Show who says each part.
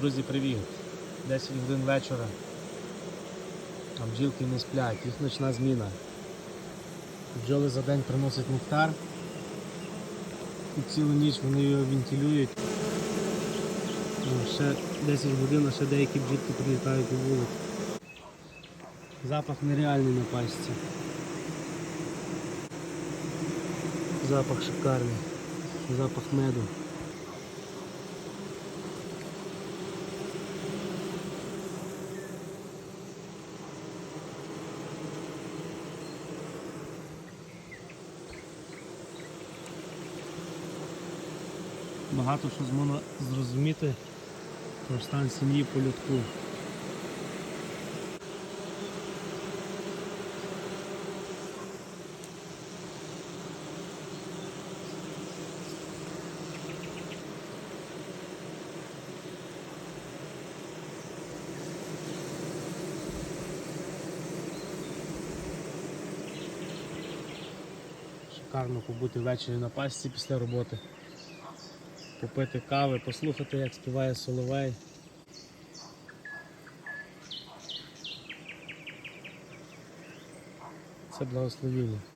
Speaker 1: Друзі, привіт! 10 годин вечора. А бджілки не сплять, їх ночна зміна. Бджоли за день приносять нектар. І цілу ніч вони його вентилюють. Ну, ще 10 годин, а ще деякі бджілки прилітають у вулик. Запах нереальний на пасті. Запах шикарний. Запах меду. Багато що зможна зрозуміти про стан сім'ї по людку. Шикарно побути ввечері на пасіці після роботи попити кави, послухати, як співає Соловей. Це благословіння.